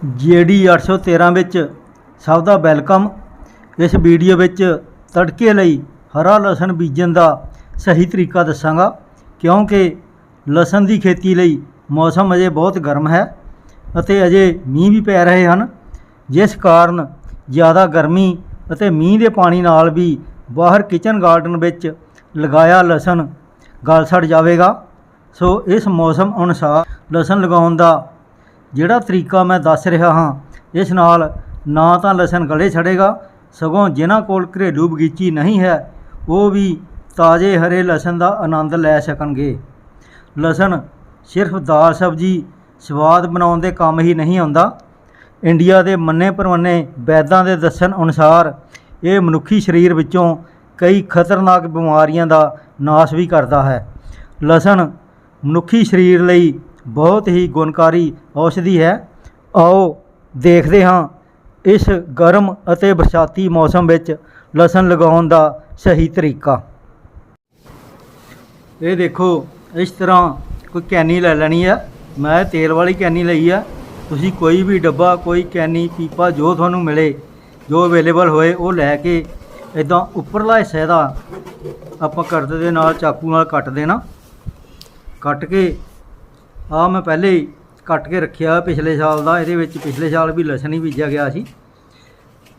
GD 813 ਵਿੱਚ ਸਭ ਦਾ welcome. ਇਸ ਵੀਡੀਓ ਵਿੱਚ ਤੜਕੇ ਲਈ ਹਰਾ ਲਸਣ ਬੀਜਣ ਦਾ ਸਹੀ ਤਰੀਕਾ ਦੱਸਾਂਗਾ, ਕਿਉਂਕਿ ਲਸਣ ਦੀ ਖੇਤੀ ਲਈ ਮੌਸਮ ਅਜੇ ਬਹੁਤ ਗਰਮ ਹੈ ਅਤੇ ਅਜੇ ਮੀਂਹ ਵੀ ਪੈ ਰਹੇ ਹਨ, ਜਿਸ ਕਾਰਨ ਜ਼ਿਆਦਾ ਗਰਮੀ ਅਤੇ ਮੀਂਹ ਦੇ ਪਾਣੀ ਨਾਲ ਵੀ ਬਾਹਰ ਕਿਚਨ ਗਾਰਡਨ ਵਿੱਚ ਲਗਾਇਆ ਲਸਣ ਗਲ ਸੜ ਜਾਵੇਗਾ। ਸੋ ਇਸ ਮੌਸਮ ਅਨੁਸਾਰ ਲਸਣ ਲਗਾਉਣ ਦਾ ਜਿਹੜਾ ਤਰੀਕਾ ਮੈਂ ਦੱਸ ਰਿਹਾ ਹਾਂ, ਇਸ ਨਾਲ ਨਾ ਤਾਂ ਲਸਣ ਗਲੇ ਛੜੇਗਾ, ਸਗੋਂ ਜਿਨ੍ਹਾਂ ਕੋਲ ਘਰੇਲੂ ਬਗੀਚੀ ਨਹੀਂ ਹੈ, ਉਹ ਵੀ ਤਾਜ਼ੇ ਹਰੇ ਲਸਣ ਦਾ ਆਨੰਦ ਲੈ ਸਕਣਗੇ। ਲਸਣ ਸਿਰਫ ਦਾਲ ਸਬਜ਼ੀ ਸਵਾਦ ਬਣਾਉਣ ਦੇ ਕੰਮ ਹੀ ਨਹੀਂ ਆਉਂਦਾ। ਇੰਡੀਆ ਦੇ ਮੰਨੇ ਪਰਮੰਨੇ ਵੈਦਾਂ ਦੇ ਦੱਸਣ ਅਨੁਸਾਰ ਇਹ ਮਨੁੱਖੀ ਸਰੀਰ ਵਿੱਚੋਂ ਕਈ ਖਤਰਨਾਕ ਬਿਮਾਰੀਆਂ ਦਾ ਨਾਸ਼ ਵੀ ਕਰਦਾ ਹੈ। ਲਸਣ ਮਨੁੱਖੀ ਸਰੀਰ ਲਈ ਬਹੁਤ ਹੀ ਗੁਣਕਾਰੀ ਔਸ਼ਧੀ ਹੈ। ਆਓ ਦੇਖਦੇ ਹਾਂ ਇਸ ਗਰਮ ਅਤੇ ਬਰਸਾਤੀ ਮੌਸਮ ਵਿੱਚ ਲਸਣ ਲਗਾਉਣ ਦਾ ਸਹੀ ਤਰੀਕਾ। ਇਹ ਦੇਖੋ, ਇਸ ਤਰ੍ਹਾਂ ਕੋਈ ਕੈਨੀ ਲੈ ਲੈਣੀ ਹੈ ਮੈਂ ਤੇਲ ਵਾਲੀ ਕੈਨੀ ਲਈ ਆ। ਤੁਸੀਂ ਕੋਈ ਵੀ ਡੱਬਾ, ਕੋਈ ਕੈਨੀ, ਪੀਪਾ ਜੋ ਤੁਹਾਨੂੰ ਮਿਲੇ, ਜੋ ਅਵੇਲੇਬਲ ਹੋਏ, ਉਹ ਲੈ ਕੇ ਇਦਾਂ ਉੱਪਰਲਾ ਹਿੱਸਾ ਦਾ ਆਪਾਂ ਕਰਦੇ ਦੇ ਨਾਲ, ਚਾਕੂ ਨਾਲ ਕੱਟ ਦੇਣਾ। ਕੱਟ ਕੇ ਆ ਮੈਂ ਪਹਿਲੇ ਹੀ ਕੱਟ ਕੇ ਰੱਖਿਆ ਪਿਛਲੇ ਸਾਲ ਦਾ, ਇਹਦੇ ਵਿੱਚ ਪਿਛਲੇ ਸਾਲ ਵੀ ਲਸਣ ਹੀ ਬੀਜਿਆ ਗਿਆ ਸੀ।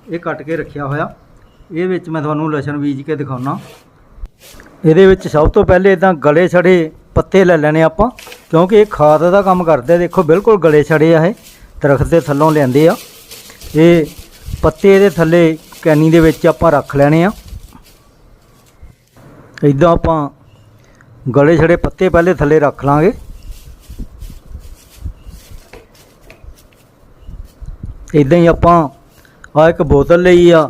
ਇਹ ਕੱਟ ਕੇ ਰੱਖਿਆ ਹੋਇਆ। ਇਹ ਵਿੱਚ ਮੈਂ ਤੁਹਾਨੂੰ ਲਸਣ ਬੀਜ ਕੇ ਦਿਖਾਉਣਾ ਇਹਦੇ ਵਿੱਚ ਸਭ ਤੋਂ ਪਹਿਲੇ ਇਦਾਂ ਗਲੇ ਛੜੇ ਪੱਤੇ ਲੈ ਲੈਣੇ ਆਪਾਂ, ਕਿਉਂਕਿ ਇਹ ਖਾਦ ਦਾ ਕੰਮ ਕਰਦੇ ਦੇਖੋ, ਬਿਲਕੁਲ ਗਲੇ ਛੜੇ ਆ ਇਹ, ਦਰਖਤ ਦੇ ਥੱਲੋਂ ਲੈਂਦੇ ਆ। ਇਹ ਪੱਤੇ ਇਹਦੇ ਥੱਲੇ ਕੈਨੀ ਦੇ ਵਿੱਚ ਆਪਾਂ ਰੱਖ ਲੈਣੇ ਆ। ਇਦਾਂ ਆਪਾਂ ਗਲੇ ਛੜੇ ਪੱਤੇ ਪਹਿਲੇ ਥੱਲੇ ਰੱਖ ਲਾਂਗੇ। ਇਦਾਂ ਹੀ ਆਪਾਂ ਆ ਇੱਕ ਬੋਤਲ ਲਈ ਆ,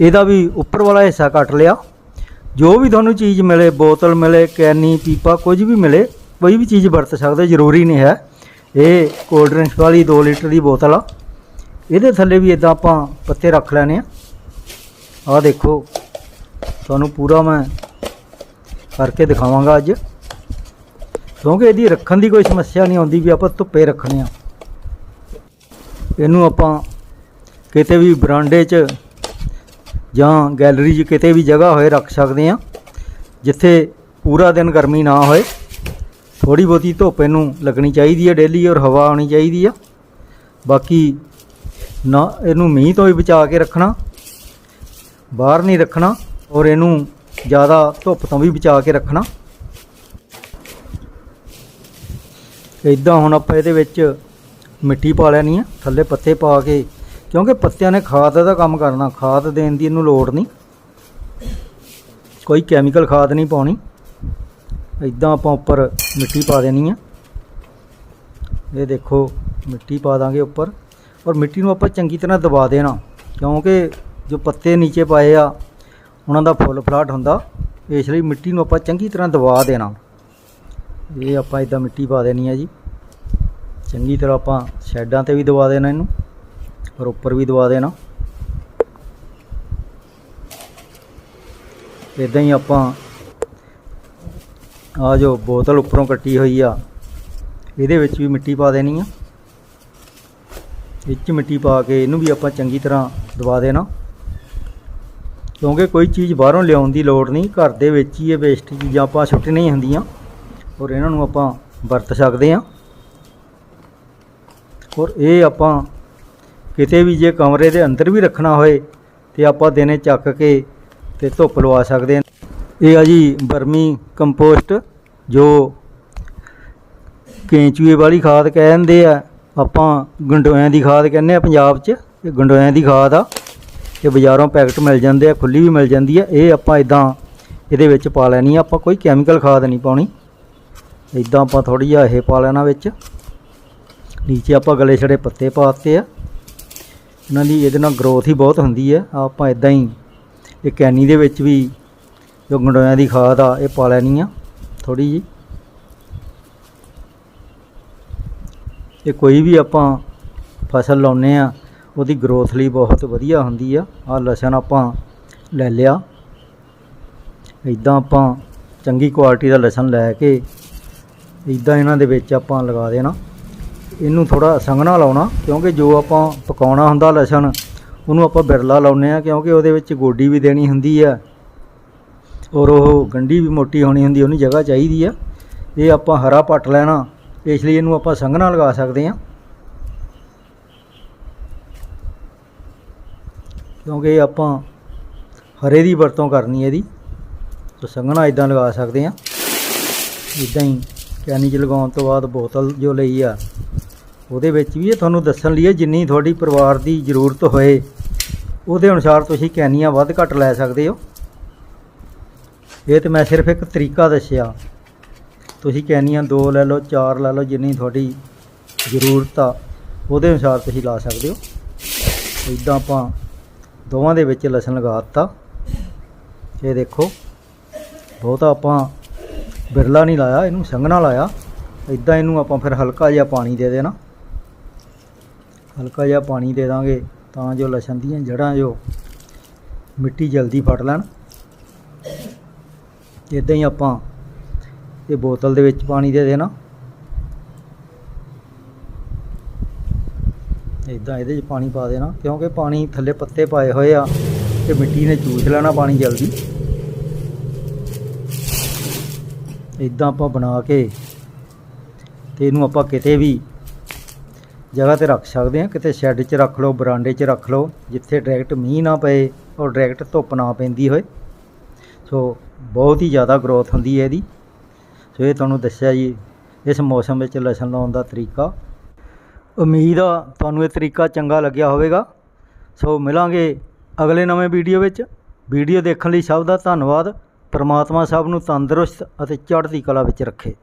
ਇਹਦਾ ਵੀ ਉੱਪਰ ਵਾਲਾ ਹਿੱਸਾ ਕੱਟ ਲਿਆ। ਜੋ ਵੀ ਤੁਹਾਨੂੰ ਚੀਜ਼ ਮਿਲੇ, ਬੋਤਲ ਮਿਲੇ, ਕੈਨੀ, ਪੀਪਾ, ਕੁਝ ਵੀ ਮਿਲੇ, ਕੋਈ ਵੀ ਚੀਜ਼ ਵਰਤ ਸਕਦੇ, ਜ਼ਰੂਰੀ ਨਹੀਂ ਹੈ। ਇਹ ਕੋਲਡ ਡਰਿੰਕਸ ਵਾਲੀ 2 ਲੀਟਰ ਦੀ ਬੋਤਲ ਆ। ਇਹਦੇ ਥੱਲੇ ਵੀ ਇਦਾਂ ਆਪਾਂ ਪੱਤੇ ਰੱਖ ਲੈਣੇ ਆ। ਆਹ ਦੇਖੋ, ਤੁਹਾਨੂੰ ਪੂਰਾ ਮੈਂ ਕਰਕੇ ਦਿਖਾਵਾਂਗਾ ਅੱਜ। ਕਿਉਂਕਿ ਇਹਦੀ ਰੱਖਣ ਦੀ ਕੋਈ ਸਮੱਸਿਆ ਨਹੀਂ ਆਉਂਦੀ ਵੀ ਆਪਾਂ ਧੁੱਪੇ ਰੱਖਣੇ ਆ। ਇਹਨੂੰ ਆਪਾਂ ਕਿਤੇ ਵੀ ਬਰਾਂਡੇ 'ਚ ਜਾਂ ਗੈਲਰੀ 'ਚ ਕਿਤੇ ਵੀ ਜਗ੍ਹਾ ਹੋਏ ਰੱਖ ਸਕਦੇ ਆ ਜਿੱਥੇ ਪੂਰਾ ਦਿਨ ਗਰਮੀ ਨਾ ਹੋਏ। ਥੋੜੀ ਬਹੁਤੀ ਧੁੱਪ ਇਹਨੂੰ ਲੱਗਣੀ ਚਾਹੀਦੀ ਹੈ ਡੇਲੀ ਔਰ ਹਵਾ ਆਉਣੀ ਚਾਹੀਦੀ ਆ। ਬਾਕੀ ਨਾ ਇਹਨੂੰ ਮੀਂਹ ਤੋਂ ਵੀ ਬਚਾ ਕੇ ਰੱਖਣਾ, ਬਾਹਰ ਨਹੀਂ ਰੱਖਣਾ ਔਰ ਇਹਨੂੰ ਜ਼ਿਆਦਾ ਧੁੱਪ ਤੋਂ ਵੀ ਬਚਾ ਕੇ ਰੱਖਣਾ। ਇਦਾਂ ਹੁਣ ਆਪਾਂ ਇਹਦੇ ਵਿੱਚ ਮਿੱਟੀ ਪਾ ਲੈਣੀ ਆ, ਥੱਲੇ ਪੱਤੇ ਪਾ ਕੇ, ਕਿਉਂਕਿ ਪੱਤਿਆਂ ਨੇ ਖਾਦ ਦਾ ਕੰਮ ਕਰਨਾ, ਖਾਦ ਦੇਣ ਦੀ ਇਹਨੂੰ ਲੋੜ ਨਹੀਂ। ਕੋਈ ਕੈਮੀਕਲ ਖਾਦ ਨਹੀਂ ਪਾਉਣੀ। ਇਦਾਂ ਆਪਾਂ ਉੱਪਰ ਮਿੱਟੀ ਪਾ ਦੇਣੀ ਆ। ਇਹ ਦੇਖੋ, ਮਿੱਟੀ ਪਾ ਦਾਂਗੇ ਉੱਪਰ। ਔਰ ਮਿੱਟੀ ਨੂੰ ਆਪਾਂ ਚੰਗੀ ਤਰ੍ਹਾਂ ਦਬਾ ਦੇਣਾ, ਕਿਉਂਕਿ ਜੋ ਪੱਤੇ ਨੀਚੇ ਪਾਏ ਆ, ਉਹਨਾਂ ਦਾ ਫੁੱਲ ਫਲਾਟ ਹੁੰਦਾ। ਇਸ ਲਈ ਮਿੱਟੀ ਨੂੰ ਆਪਾਂ ਚੰਗੀ ਤਰ੍ਹਾਂ ਦਬਾ ਦੇਣਾ। ਇਹ ਆਪਾਂ ਇਦਾਂ ਮਿੱਟੀ ਪਾ ਦੇਣੀ ਆ ਜੀ। ਚੰਗੀ ਤਰ੍ਹਾਂ ਆਪਾਂ ਸ਼ੈਡਾਂ ਤੇ ਵੀ ਦਵਾ ਦੇਣਾ ਇਹਨੂੰ, ਔਰ ਉੱਪਰ ਵੀ ਦਵਾ ਦੇਣਾ। ਇਦਾਂ ਹੀ ਆਪਾਂ ਆ ਜੋ ਬੋਤਲ ਉੱਪਰੋਂ ਕੱਟੀ ਹੋਈ ਆ, ਇਹਦੇ ਵਿੱਚ ਵੀ ਮਿੱਟੀ ਪਾ ਦੇਣੀ ਆ। ਇਹ 'ਚ ਮਿੱਟੀ ਪਾ ਕੇ ਇਹਨੂੰ ਵੀ ਆਪਾਂ ਚੰਗੀ ਤਰ੍ਹਾਂ ਦਵਾ ਦੇਣਾ। ਕਿਉਂਕਿ ਕੋਈ ਚੀਜ਼ ਬਾਹਰੋਂ ਲਿਆਉਣ ਦੀ ਲੋੜ ਨਹੀਂ, ਘਰ ਦੇ ਵਿੱਚ ਹੀ ਇਹ ਵੇਸਟ ਚੀਜ਼ਾਂ ਆਪਾਂ ਸੁੱਟਣੀਆਂ ਹੁੰਦੀਆਂ, ਔਰ ਇਹਨਾਂ ਨੂੰ ਆਪਾਂ ਵਰਤ ਸਕਦੇ ਹਾਂ। ਔਰ ਇਹ ਆਪਾਂ ਕਿਤੇ ਵੀ ਜੇ ਕਮਰੇ ਦੇ ਅੰਦਰ ਵੀ ਰੱਖਣਾ ਹੋਏ ਤੇ ਆਪਾਂ ਦਿਨੇ ਚੱਕ ਕੇ ਤੇ ਧੁੱਪ ਲਵਾ ਸਕਦੇ ਹਾਂ। ਇਹ ਆ ਜੀ ਬਰਮੀ ਕੰਪੋਸਟ, ਜੋ ਕੇਂਚੂਏ ਵਾਲੀ ਖਾਦ ਕਹਿੰਦੇ ਆ। ਆਪਾਂ ਗੰਡੋਇਆਂ ਦੀ ਖਾਦ ਕਹਿੰਦੇ ਆ ਪੰਜਾਬ 'ਚ। ਇਹ ਗੰਡੋਇਆਂ ਦੀ ਖਾਦ ਆ। ਇਹ ਬਾਜ਼ਾਰੋਂ ਪੈਕਟ ਮਿਲ ਜਾਂਦੇ ਆ ਖੁੱਲੀ ਵੀ ਮਿਲ ਜਾਂਦੀ ਆ। ਇਹ ਆਪਾਂ ਇਦਾਂ ਇਹਦੇ ਵਿੱਚ ਪਾ ਲੈਣੀ ਆ। ਆਪਾਂ ਕੋਈ ਕੈਮੀਕਲ ਖਾਦ ਨਹੀਂ ਪਾਉਣੀ। ਇਦਾਂ ਆਪਾਂ ਥੋੜੀ ਜਿਹਾ ਇਹ ਪਾ ਲੈਣਾ ਵਿੱਚ। ਨੀਚੇ ਆਪਾਂ ਗਲੇ ਛੜੇ ਪੱਤੇ ਪਾਤੇ ਆ। ਇਹਨਾਂ ਦੀ ਇਹਦੇ ਨਾਲ ਗਰੋਥ ਹੀ ਬਹੁਤ ਹੁੰਦੀ ਹੈ ਆਪਾਂ ਇਦਾਂ ਹੀ ਇਹ ਕੈਨੀ ਦੇ ਵਿੱਚ ਵੀ ਜੋ ਗੰਡੋਇਆਂ ਦੀ ਖਾਦ ਆ, ਇਹ ਪਾ ਲੈਣੀ ਆ ਥੋੜੀ ਜੀ ਇਹ ਕੋਈ ਵੀ ਆਪਾਂ ਫਸਲ ਲਾਉਨੇ ਆ, ਉਹਦੀ ਗਰੋਥ ਲਈ ਬਹੁਤ ਵਧੀਆ ਹੁੰਦੀ ਆ। ਆ ਲਸਣ ਆਪਾਂ ਲੈ ਲਿਆ। ਇਦਾਂ ਆਪਾਂ ਚੰਗੀ ਕੁਆਲਿਟੀ ਦਾ ਲਸਣ ਲੈ ਕੇ ਇਦਾਂ ਇਹਨਾਂ ਦੇ ਵਿੱਚ ਆਪਾਂ ਲਗਾ ਦੇਣਾ। ਇਹਨੂੰ ਥੋੜਾ ਸੰਘਣਾ ਲਾਉਣਾ, ਕਿਉਂਕਿ ਜੋ ਆਪਾਂ ਪਕਾਉਣਾ ਹੁੰਦਾ ਲਸਣ, ਉਹਨੂੰ ਆਪਾਂ ਬਿਰਲਾ ਲਾਉਨੇ ਆ ਕਿਉਂਕਿ ਉਹਦੇ ਵਿੱਚ ਗੋਡੀ ਵੀ ਦੇਣੀ ਹੁੰਦੀ ਆ, ਔਰ ਉਹ ਗੰਢੀ ਵੀ ਮੋਟੀ ਹੋਣੀ ਹੁੰਦੀ, ਉਹਨੂੰ ਜਗ੍ਹਾ ਚਾਹੀਦੀ ਆ। ਇਹ ਆਪਾਂ ਹਰਾ ਪੱਟ ਲੈਣਾ, ਇਸ ਲਈ ਇਹਨੂੰ ਆਪਾਂ ਸੰਘਣਾ ਲਗਾ ਸਕਦੇ ਆ ਕਿਉਂਕਿ ਆਪਾਂ ਹਰੇ ਦੀ ਵਰਤੋਂ ਕਰਨੀ ਹੈ ਇਹਦੀ, ਤਾਂ ਸੰਘਣਾ ਇਦਾਂ ਲਗਾ ਸਕਦੇ ਆ ਇਦਾਂ ਹੀ ਕੈਨੀ 'ਚ ਲਗਾਉਣ ਤੋਂ ਬਾਅਦ ਬੋਤਲ ਜੋ ਲਈ ਆ ਉਹਦੇ ਵਿੱਚ ਵੀ ਇਹ ਤੁਹਾਨੂੰ ਦੱਸਣ ਲਈ ਜਿੰਨੀ ਤੁਹਾਡੀ ਪਰਿਵਾਰ ਦੀ ਜ਼ਰੂਰਤ ਹੋਏ, ਉਹਦੇ ਅਨੁਸਾਰ ਤੁਸੀਂ ਕੈਨੀਆਂ ਵੱਧ ਘੱਟ ਲੈ ਸਕਦੇ ਹੋ। ਇਹ ਤੇ ਮੈਂ ਸਿਰਫ ਇੱਕ ਤਰੀਕਾ ਦੱਸਿਆ। ਤੁਸੀਂ ਕੈਨੀਆਂ ਦੋ ਲੈ ਲਓ, ਚਾਰ ਲੈ ਲਓ, ਜਿੰਨੀ ਤੁਹਾਡੀ ਜ਼ਰੂਰਤ ਆ, ਉਹਦੇ ਅਨੁਸਾਰ ਤੁਸੀਂ ਲਾ ਸਕਦੇ ਹੋ। ਇਦਾਂ ਆਪਾਂ ਦੋਵਾਂ ਦੇ ਵਿੱਚ ਲਸਣ ਲਗਾ ਦਿੱਤਾ। ਇਹ ਦੇਖੋ, ਬਹੁਤਾ ਆਪਾਂ ਬਿਰਲਾ ਨਹੀਂ ਲਾਇਆ, ਇਹਨੂੰ ਸੰਘਣਾ ਲਾਇਆ। ਇਦਾਂ ਇਹਨੂੰ ਆਪਾਂ ਫਿਰ ਹਲਕਾ ਜਿਹਾ ਪਾਣੀ ਦੇ ਦੇਣਾ। ਹਲਕਾ ਜਿਹਾ ਪਾਣੀ ਦੇ ਦਾਂਗੇ ਤਾਂ ਜੋ ਲਸਣ ਦੀਆਂ ਜੜ੍ਹਾਂ ਜੋ ਮਿੱਟੀ ਜਲਦੀ ਫੜ ਲੈਣ। ਇਦਾਂ ਹੀ ਆਪਾਂ ਇਹ ਬੋਤਲ ਦੇ ਵਿੱਚ ਪਾਣੀ ਦੇ ਦੇਣਾ। ਇਦਾਂ ਇਹਦੇ 'ਚ ਪਾਣੀ ਪਾ ਦੇਣਾ ਕਿਉਂਕਿ ਪਾਣੀ ਥੱਲੇ ਪੱਤੇ ਪਾਏ ਹੋਏ ਆ ਤੇ ਮਿੱਟੀ ਨੇ ਚੂਸ ਲੈਣਾ ਪਾਣੀ ਜਲਦੀ। ਇਦਾਂ ਆਪਾਂ ਬਣਾ ਕੇ ਤੇ ਇਹਨੂੰ ਆਪਾਂ ਕਿਤੇ ਵੀ ਜਗ੍ਹਾ ਤੇ ਰੱਖ ਸਕਦੇ ਹਾਂ। ਕਿਤੇ ਸ਼ੈੱਡ 'ਚ ਰੱਖ ਲਓ, ਬਰਾਂਡੇ 'ਚ ਰੱਖ ਲਓ, ਜਿੱਥੇ ਡਾਇਰੈਕਟ ਮੀਂਹ ਨਾ ਪਏ ਔਰ ਡਾਇਰੈਕਟ ਧੁੱਪ ਨਾ ਪੈਂਦੀ ਹੋਏ। ਸੋ ਬਹੁਤ ਹੀ ਜ਼ਿਆਦਾ ਗਰੋਥ ਹੁੰਦੀ ਹੈ ਇਹਦੀ। ਸੋ ਇਹ ਤੁਹਾਨੂੰ ਦੱਸਿਆ ਜੀ, ਇਸ ਮੌਸਮ ਵਿੱਚ ਲਸਣ ਲਾਉਣ ਦਾ ਤਰੀਕਾ। ਉਮੀਦ ਆ ਤੁਹਾਨੂੰ ਇਹ ਤਰੀਕਾ ਚੰਗਾ ਲੱਗਿਆ ਹੋਵੇਗਾ। ਸੋ ਮਿਲਾਂਗੇ ਅਗਲੇ ਨਵੇਂ ਵੀਡੀਓ ਵਿੱਚ। ਵੀਡੀਓ ਦੇਖਣ ਲਈ ਸਭ ਦਾ ਧੰਨਵਾਦ। ਪਰਮਾਤਮਾ ਸਭ ਨੂੰ ਤੰਦਰੁਸਤ ਅਤੇ ਚੜ੍ਹਦੀ ਕਲਾ ਵਿੱਚ ਰੱਖੇ।